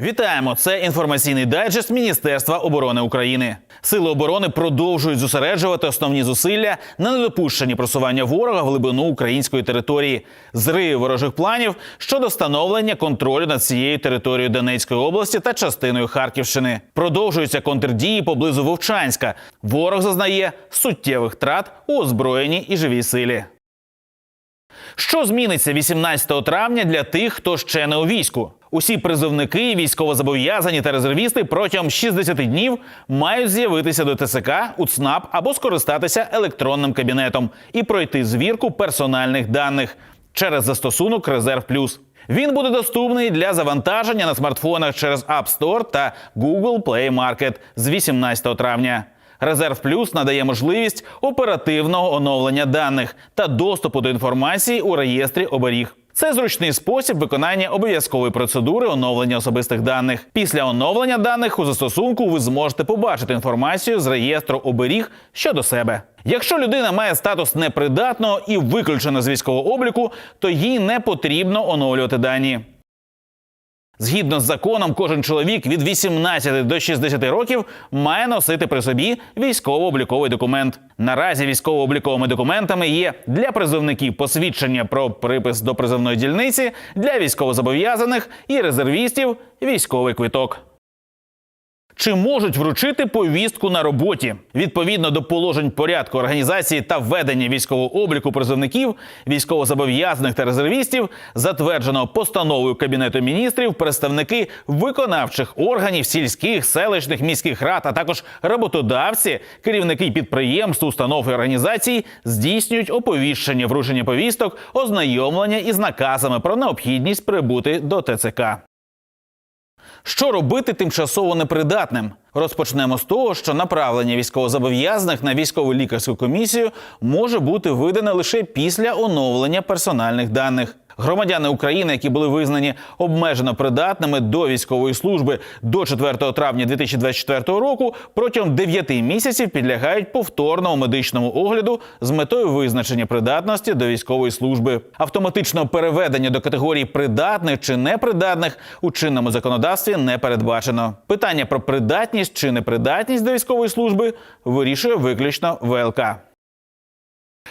Вітаємо! Це інформаційний дайджест Міністерства оборони України. Сили оборони продовжують зосереджувати основні зусилля на недопущенні просування ворога в глибину української території, зриви ворожих планів щодо становлення контролю над цією територією Донецької області та частиною Харківщини. Продовжуються контрдії поблизу Вовчанська. Ворог зазнає суттєвих втрат у озброєній і живій силі. Що зміниться 18 травня для тих, хто ще не у війську? Усі призовники, військовозобов'язані та резервісти протягом 60 днів мають з'явитися до ТСК, у ЦНАП або скористатися електронним кабінетом і пройти звірку персональних даних через застосунок Резерв Плюс. Він буде доступний для завантаження на смартфонах через App Store та Google Play Market з 18 травня. Резерв Плюс надає можливість оперативного оновлення даних та доступу до інформації у реєстрі оберіг. Це зручний спосіб виконання обов'язкової процедури оновлення особистих даних. Після оновлення даних у застосунку ви зможете побачити інформацію з реєстру оберіг щодо себе. Якщо людина має статус непридатного і виключена з військового обліку, то їй не потрібно оновлювати дані. Згідно з законом, кожен чоловік від 18 до 60 років має носити при собі військово-обліковий документ. Наразі військово-обліковими документами є для призовників посвідчення про припис до призовної дільниці, для військовозобов'язаних і резервістів військовий квиток. Чи можуть вручити повістку на роботі відповідно до положень порядку організації та ведення військового обліку призовників, військовозобов'язаних та резервістів, затвердженого постановою Кабінету міністрів, представники виконавчих органів сільських, селищних, міських рад, а також роботодавці, керівники підприємств, установ і організацій здійснюють оповіщення вручення повісток, ознайомлення із наказами про необхідність прибути до ТЦК. Що робити тимчасово непридатним? Розпочнемо з того, що направлення військовозобов'язаних на військову лікарську комісію може бути видане лише після оновлення персональних даних. Громадяни України, які були визнані обмежено придатними до військової служби до 4 травня 2024 року, протягом 9 місяців підлягають повторному медичному огляду з метою визначення придатності до військової служби. Автоматичного переведення до категорії придатних чи непридатних у чинному законодавстві не передбачено. Питання про придатність чи непридатність до військової служби вирішує виключно ВЛК.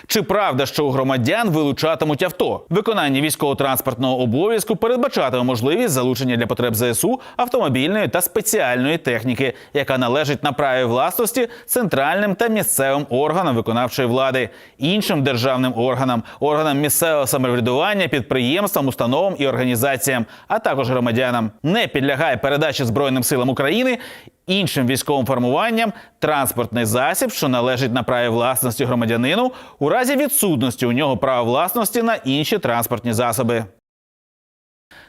Чи правда, що у громадян вилучатимуть авто? Виконання військово-транспортного обов'язку передбачатиме можливість залучення для потреб ЗСУ автомобільної та спеціальної техніки, яка належить на праві власності центральним та місцевим органам виконавчої влади, іншим державним органам, органам місцевого самоврядування, підприємствам, установам і організаціям, а також громадянам. Не підлягає передачі Збройним силам України іншим військовим формуванням транспортний засіб, що належить на праві власності громадянину, у разі відсутності у нього права власності на інші транспортні засоби.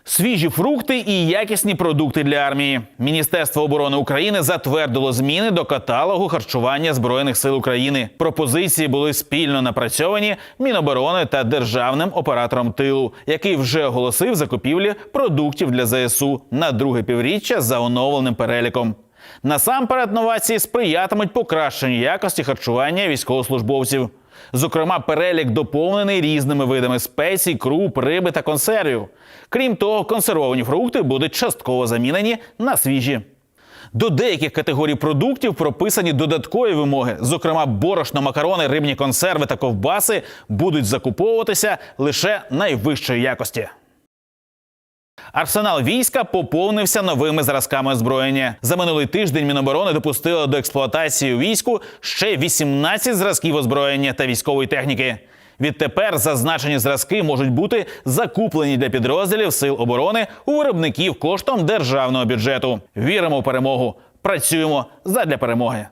Свіжі фрукти і якісні продукти для армії. Міністерство оборони України затвердило зміни до каталогу харчування збройних сил України. Пропозиції були спільно напрацьовані Міноборони та державним оператором тилу, який вже оголосив закупівлі продуктів для ЗСУ на друге півріччя за оновленим переліком. Насамперед, новації сприятимуть покращенню якості харчування військовослужбовців. Зокрема, перелік доповнений різними видами спецій, круп, риби та консервів. Крім того, консервовані фрукти будуть частково замінені на свіжі. До деяких категорій продуктів прописані додаткові вимоги. Зокрема, борошно, макарони, рибні консерви та ковбаси будуть закуповуватися лише найвищої якості. Арсенал війська поповнився новими зразками озброєння. За минулий тиждень Міноборони допустило до експлуатації війську ще 18 зразків озброєння та військової техніки. Відтепер зазначені зразки можуть бути закуплені для підрозділів сил оборони у виробників коштом державного бюджету. Віримо в перемогу. Працюємо задля перемоги.